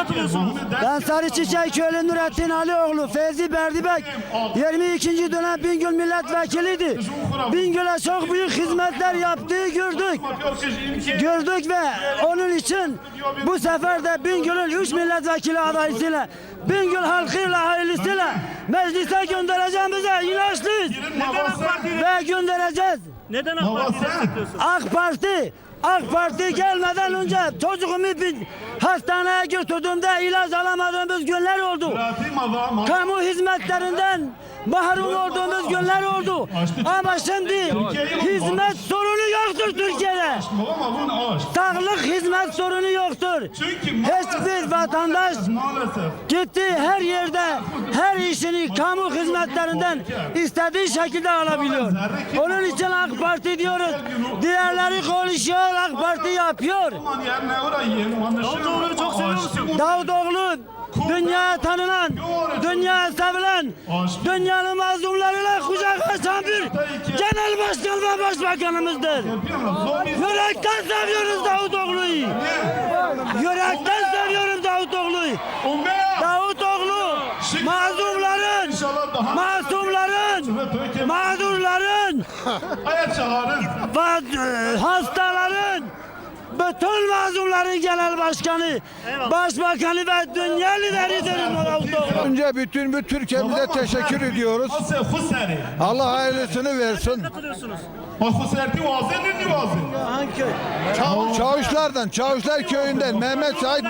katılıyorsunuz? Ben Sarı Çiçek Köylü Nurettin Alioğlu, Fevzi Berdibek 22. dönem Bingöl milletvekiliydi. Bingöl'e çok büyük hizmetler yaptığı gördük. Gördük ve onun için bu sefer de Bingöl'ün 3 milletvekili adayısıyla Bingöl halkıyla hayırlısıyla meclise göndereceğimize inançlıyız. Neden AK Parti'yi Ve göndereceğiz. neden AK Parti'yi destekliyorsunuz? AK Parti AK Parti gelmeden önce çocuğumu bir hastaneye götürdüğümde ilaç alamadığımız günler oldu. Kamu hizmetlerinden mahrum olduğumuz günler oldu. Ama şimdi hizmet Türkiye'de. Sağlık hizmet sorunu yoktur. Hiçbir vatandaş gitti her yerde her işini kamu hizmetlerinden istediği şekilde alabiliyor. Onun için AK Parti diyoruz. Diğerleri konuşuyor, AK Parti yapıyor. Davutoğlu'nu çok seviyor musun? Davutoğlu dünya tanınan, dünya sevilen, dünyanın mazlumlarıyla kucak açan bir genel başkan ve başbakanımızdır. Yürekten seviyoruz Davutoğlu'yu. Yürekten seviyorum Davutoğlu'yu. Davutoğlu mazlumların, masumların, mağdurların e, hastaların bütün mazlumların genel başkanı, başbakanı ve dünya lideridir. Önce bütün bir Türkiye'mize teşekkür ediyoruz. Allah hayırlısını versin. Katılıyorsunuz. Çavuşlardan, Çavuşlar Köyü'nden Mehmet Said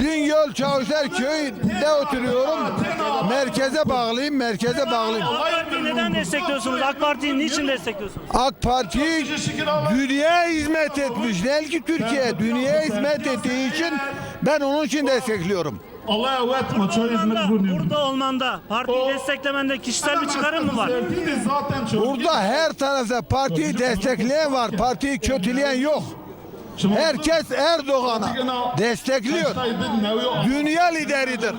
Bingöl Çavuşlar Köyü'nde oturuyorum. Merkeze bağlıyım, merkeze bağlıyım. AK Parti'yi neden destekliyorsunuz? AK Parti'yi niçin destekliyorsunuz? AK Parti dünyaya hizmet etmiş. Değil ki Türkiye dünyaya hizmet ettiği için ben onun için destekliyorum. Allah'a öğretme çay hizmet Burada, bulunuyor. burada olmanda partiyi desteklemende kişisel bir çıkarım mı var? Zaten çok. Burada her tarafta partiyi destekleyen var, partiyi kötüleyen yok. Herkes Erdoğan'a destekliyor. Dünya lideridir.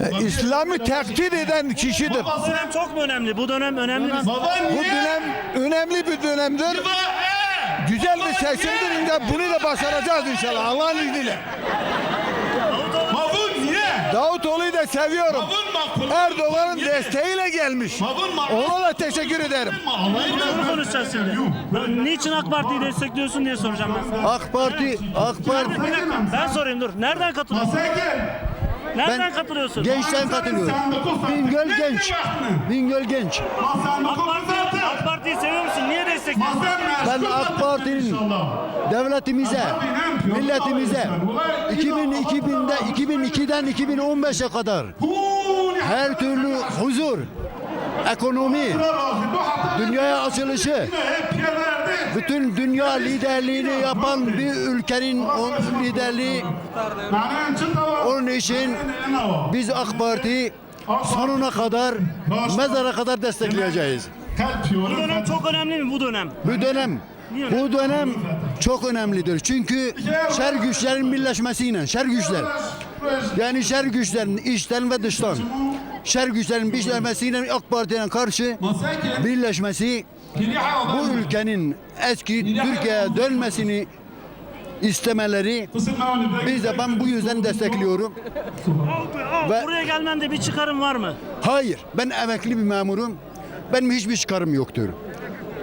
E, İslam'ı takdir eden kişidir. Bu dönem çok mu önemli? Bu dönem önemli mi? Bu dönem önemli bir dönemdir. Güzel bir seçimdir. Bunu da başaracağız inşallah Allah'ın izniyle. Davutoğlu'yu da seviyorum. Erdoğan'ın desteğiyle gelmiş. Ona da teşekkür ederim. Bunu konuşacağız şimdi. Niçin AK Parti'yi destekliyorsun diye soracağım ben sana. AK Parti, AK Parti ben sorayım dur. Nereden katılıyorsun? Nereden Ben- katılıyorsun? gençten katılıyorum. Bingöl genç. Bingöl genç. AK Parti, AK Parti'yi seviyor musun? Niye destekliyorsun? Ben AK Parti'nin devletimize, milletimize 2000 2000'de 2002'den 2015'e kadar her türlü huzur, ekonomi, dünyaya açılışı, bütün dünya liderliğini yapan bir ülkenin o liderliği onun için biz AK Parti'yi sonuna kadar, mezara kadar destekleyeceğiz. Bu dönem çok önemli mi bu dönem? Bu dönem bu dönem çok önemlidir. Çünkü şer güçlerin birleşmesiyle, şer güçler. Yani şer güçlerin içten ve dıştan. Şer güçlerin birleşmesiyle AK Parti'ye karşı birleşmesi bu ülkenin eski Türkiye'ye dönmesini istemeleri biz de ben bu yüzden destekliyorum. Ve- Buraya gelmende bir çıkarım var mı? Hayır, ben emekli bir memurum. Benim hiçbir çıkarım yoktur.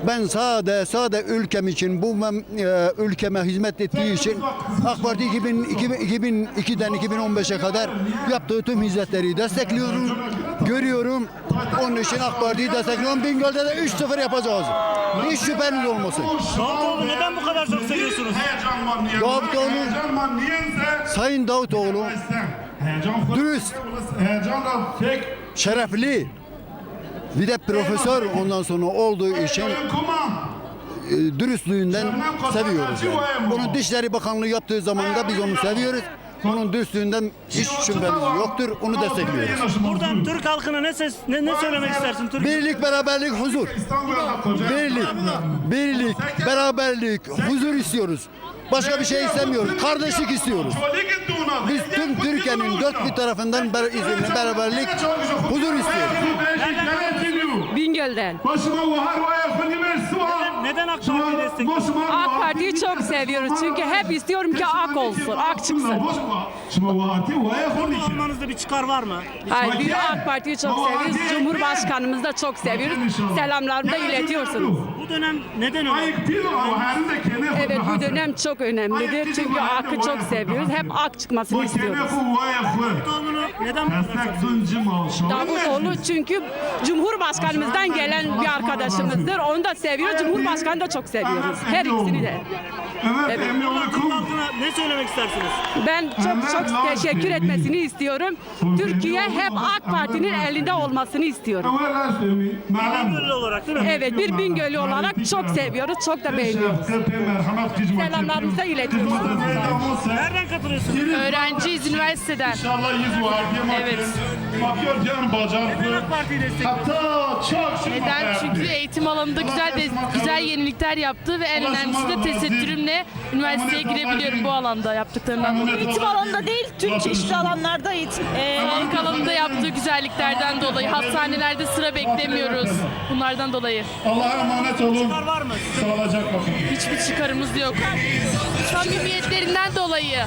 Ben sade sade ülkem için bu mem- e, ülkeme hizmet ettiği için AK Parti 2000, 2000, 2002'den 2015'e kadar yaptığı tüm hizmetleri destekliyorum, görüyorum. Onun için AK Parti'yi destekliyorum. Bingöl'de de 3-0 yapacağız. Hiç şüpheniz olmasın. Davutoğlu neden bu kadar çok seviyorsunuz? Heyecan var niye? Davutoğlu- Heyecan var niye? Sayın Davutoğlu Heyecan Dürüst. Heyecan da fake. şerefli bir de profesör ondan sonra olduğu için e, dürüstlüğünden seviyoruz. Yani. Onun Dışişleri Bakanlığı yaptığı zaman da biz onu seviyoruz. Onun dürüstlüğünden hiç şüphemiz yoktur. Onu destekliyoruz. Buradan Türk halkına ne ses ne, ne söylemek istersin Türk? Birlik, beraberlik, huzur. Birlik, birlik, beraberlik, huzur istiyoruz. Başka bir şey istemiyoruz. Kardeşlik istiyoruz. Biz tüm Türkiye'nin dört bir tarafından ber izinli beraberlik, huzur istiyoruz. Bingöl'den. Suha. neden AK Parti'yi destekliyorsun? AK Parti'yi çok seviyoruz çünkü hep istiyorum ki AK olsun, AK çıksın. Olmanızda bir çıkar var mı? Hayır, biz AK Parti'yi çok seviyoruz, Cumhurbaşkanımızı da çok seviyoruz. Selamlarımı da iletiyorsunuz. Bu dönem neden önemli? Evet, bu dönem çok önemlidir. Çünkü AK'ı çok seviyoruz. Hep AK çıkmasını istiyoruz. Davutoğlu'nu neden Davutoğlu çünkü Cumhurbaşkanımızdan gelen bir arkadaşımızdır. Onu da seviyoruz, Cumhurbaşkanı da çok seviyoruz. Her ikisini de. Evet, Emre Türk Ulukum. halkına ne söylemek istersiniz? Ben çok çok teşekkür etmesini istiyorum. Türkiye hep AK Parti'nin elinde olmasını istiyorum. Gönüllü olarak değil mi? Evet, bir Bingöl'ü olarak çok seviyoruz, çok da beğeniyoruz. Selamlarımızı iletiyoruz. Nereden katılıyorsunuz? Öğrenciyiz üniversiteden. İnşallah yüz var diye Evet. AK Parti'yi destekliyorsun? Hatta çok şey Neden? Çünkü eğitim alanında güzel de, güzel yenilikler yaptı ve en önemlisi de tesettürümle üniversiteye girebiliyorum bu alanda yaptıklarından dolayı. Eğitim alanında değil, tüm çeşitli alanlarda eğitim. Ee, Sağlık alanında yaptığı güzelliklerden dolayı hastanelerde sıra beklemiyoruz. Bunlardan dolayı. Allah'a emanet olun. Çıkar var mı? Sağlıcakla kalın. Hiçbir çıkarımız yok. Samimiyetlerinden dolayı.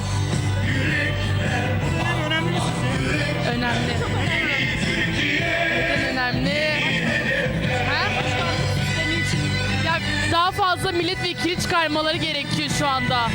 Önemli. Neden önemli? Ha? Ya daha fazla milletvekili çıkarmaları gerekiyor şu anda.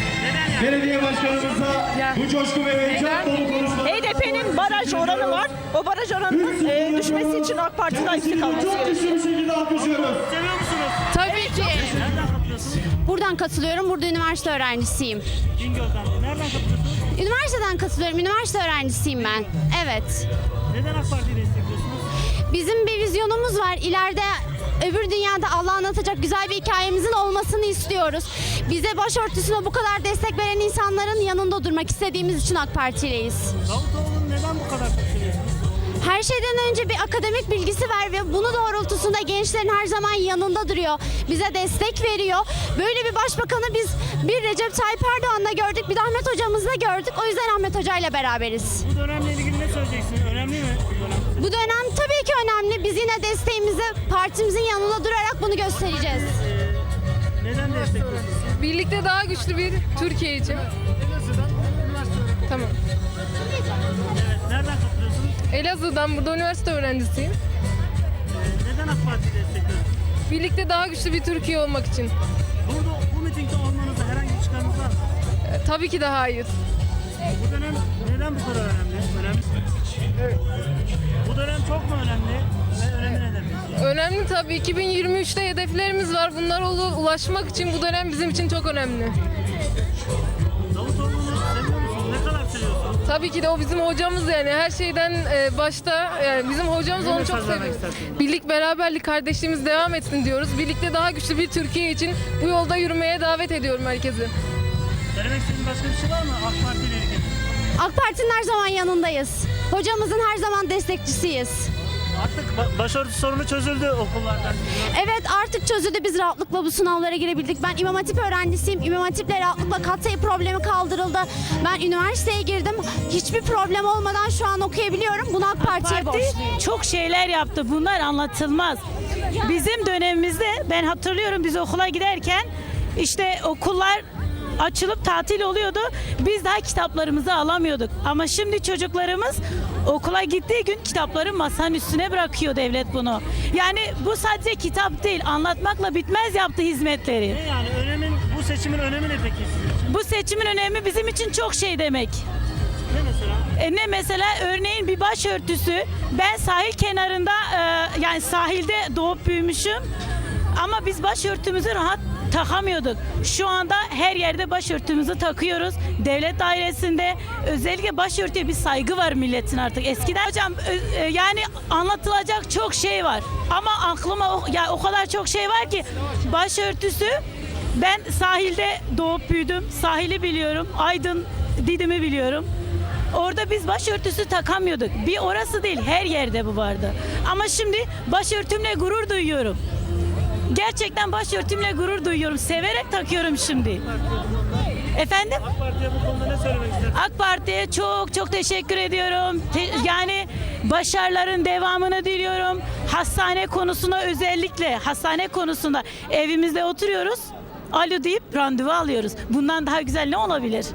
Belediye başkanımıza Ya. bu coşku ve heyecan dolu konuşmalar. HDP'nin baraj oranı var. O baraj oranının e, düşmesi için AK Parti'den üstü kalması Çok gerekiyor. güçlü bir şekilde alkışlıyoruz. Seviyor musunuz? Tabii ki. Nereden katılıyorsunuz? Buradan katılıyorum. Burada üniversite öğrencisiyim. Bingöl'den. Nereden katılıyorsunuz? Üniversiteden katılıyorum. Üniversite öğrencisiyim ben. Evet. Neden AK Parti'yi destekliyorsunuz? Bizim bir vizyonumuz var. İleride öbür dünyada Allah anlatacak güzel bir hikayemizin olmasını istiyoruz. Bize başörtüsüne bu kadar destek veren insanların yanında durmak istediğimiz için AK Parti'leyiz. Davutoğlu'nu neden bu kadar? Her şeyden önce bir akademik bilgisi var ve bunu doğrultusunda gençlerin her zaman yanında duruyor. Bize destek veriyor. Böyle bir başbakanı biz bir Recep Tayyip Erdoğan'la gördük, bir de Ahmet hocamızla gördük. O yüzden Ahmet hocayla beraberiz. Bu dönemle ilgili ne söyleyeceksin? Önemli mi bu dönem? Bu dönem tabii ki önemli. Biz yine desteğimizi partimizin yanında durarak bunu göstereceğiz. Neden destekliyorsunuz? Birlikte daha güçlü bir Türkiye için. Elazığ'dan burada üniversite öğrencisiyim. Neden AK Parti'yi destekliyorsunuz? Birlikte daha güçlü bir Türkiye olmak için. Burada bu mitingde olmanızda herhangi bir çıkarınız var mı? Tabii ki de hayır. Bu dönem neden bu kadar önemli? Önemli. Bu dönem çok mu önemli? Ve önemli neden? Önemli tabii. 2023'te hedeflerimiz var. Bunlara ulu- ulaşmak için bu dönem bizim için çok önemli. Tabii ki de o bizim hocamız yani her şeyden e, başta yani bizim hocamız onu çok vermek seviyor. istersiniz? Birlik, beraberlik, kardeşliğimiz devam etsin diyoruz. Birlikte daha güçlü bir Türkiye için bu yolda yürümeye davet ediyorum herkesi. Söylemek istediğiniz başka bir şey var mı AK Parti ile ilgili? AK Parti'nin her zaman yanındayız. Hocamızın her zaman destekçisiyiz. Artık ba- başörtü sorunu çözüldü okullarda. Evet artık çözüldü biz rahatlıkla bu sınavlara girebildik. Ben İmam Hatip öğrencisiyim. İmam Hatip'le rahatlıkla katsayı problemi kaldırıldı. Ben üniversiteye girdim. Hiçbir problem olmadan şu an okuyabiliyorum. Bunu AK Parti'ye borçluyum. çok şeyler yaptı. Bunlar anlatılmaz. Bizim dönemimizde ben hatırlıyorum biz okula giderken işte okullar açılıp tatil oluyordu. Biz daha kitaplarımızı alamıyorduk. Ama şimdi çocuklarımız okula gittiği gün kitapları masanın üstüne bırakıyor devlet bunu. Yani bu sadece kitap değil, anlatmakla bitmez yaptığı hizmetleri. Ne yani önemin, bu seçimin önemi ne peki sizin için? Bu seçimin önemi bizim için çok şey demek. Ne mesela? E ne mesela örneğin bir başörtüsü ben sahil kenarında e, yani sahilde doğup büyümüşüm ama biz başörtümüzü rahat takamıyorduk. Şu anda her yerde başörtümüzü takıyoruz. Devlet dairesinde özellikle başörtüye bir saygı var milletin artık. Eskiden hocam e, yani anlatılacak çok şey var. Ama aklıma o, ya o kadar çok şey var ki başörtüsü ben sahilde doğup büyüdüm. Sahili biliyorum. Aydın Didim'i biliyorum. Orada biz başörtüsü takamıyorduk. Bir orası değil, her yerde bu vardı. Ama şimdi başörtümle gurur duyuyorum. Gerçekten başörtümle gurur duyuyorum. Severek takıyorum şimdi. Efendim? AK Parti'ye bu konuda ne söylemek istersiniz? AK Parti'ye çok çok teşekkür ediyorum. Te yani başarıların devamını diliyorum. Hastane konusunda özellikle hastane konusunda evimizde oturuyoruz. Alo deyip randevu alıyoruz. Bundan daha güzel ne olabilir?